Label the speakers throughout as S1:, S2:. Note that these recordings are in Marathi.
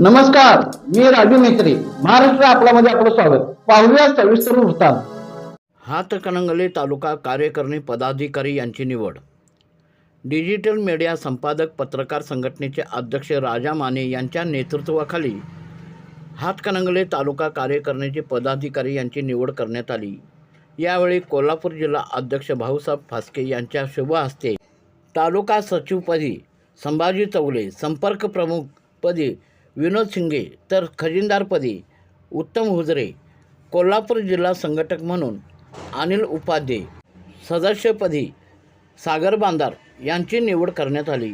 S1: नमस्कार मी राजू मेत्री महाराष्ट्र आपल्यामध्ये आपलं स्वागत. पाहूया सविस्तर वृत्तांत.
S2: हातकणंगले तालुका कार्यकारिणी पदाधिकारी यांची निवड. डिजिटल मीडिया संपादक पत्रकार संघटनेचे अध्यक्ष राजा माने यांच्या नेतृत्वाखाली हातकणंगले तालुका कार्यकारिणीचे पदाधिकारी यांची निवड करण्यात आली. यावेळी कोल्हापूर जिल्हा अध्यक्ष भाऊसाहेब फास्के यांच्या शुभ हस्ते तालुका सचिवपदी संभाजी चौले संपर्क प्रमुखपदी विनोद शिंगे तर खजिनदारपदी उत्तम हुजरे कोल्हापूर जिल्हा संघटक म्हणून अनिल उपाध्ये सदस्यपदी सागर बांदार यांची निवड करण्यात आली.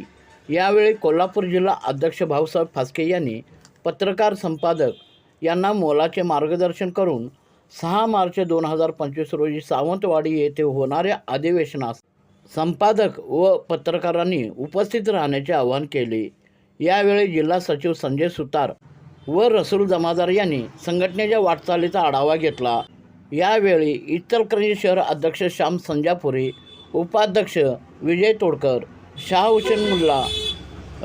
S2: यावेळी कोल्हापूर जिल्हा अध्यक्ष भाऊसाहेब फास्के यांनी पत्रकार संपादक यांना मोलाचे मार्गदर्शन करून सहा मार्च दोन हजार पंचवीस रोजी सावंतवाडी येथे होणाऱ्या अधिवेशनास संपादक व पत्रकारांनी उपस्थित राहण्याचे आवाहन केले. यावेळी जिल्हा सचिव संजय सुतार व रसूल जमादार यांनी संघटनेच्या वाटचालीचा आढावा घेतला. यावेळी इचलकरंजी शहर अध्यक्ष श्याम संजापुरे उपाध्यक्ष विजय तोडकर शाह हुसेन मुल्ला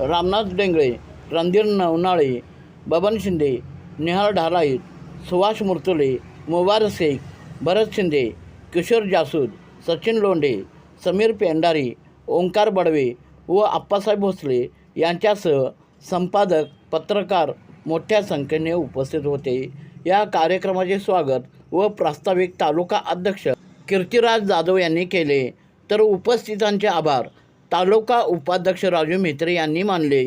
S2: रामनाथ डेंगळे रणधीर नवनाळे बबन शिंदे निहाल ढालाईत सुभाष मुर्तुले मुबारक शेख भरत शिंदे किशोर जासूद सचिन लोंढे समीर पेंडारी ओंकार बडवे व आप्पासाहेब भोसले यांच्यासह संपादक पत्रकार मोठ्या संख्येने उपस्थित होते. या कार्यक्रमाचे स्वागत व प्रास्ताविक तालुका अध्यक्ष कीर्तिराज जाधव यांनी केले. तर उपस्थितांचे आभार. तालुका उपाध्यक्ष राजू म्हेत्रे यांनी मानले.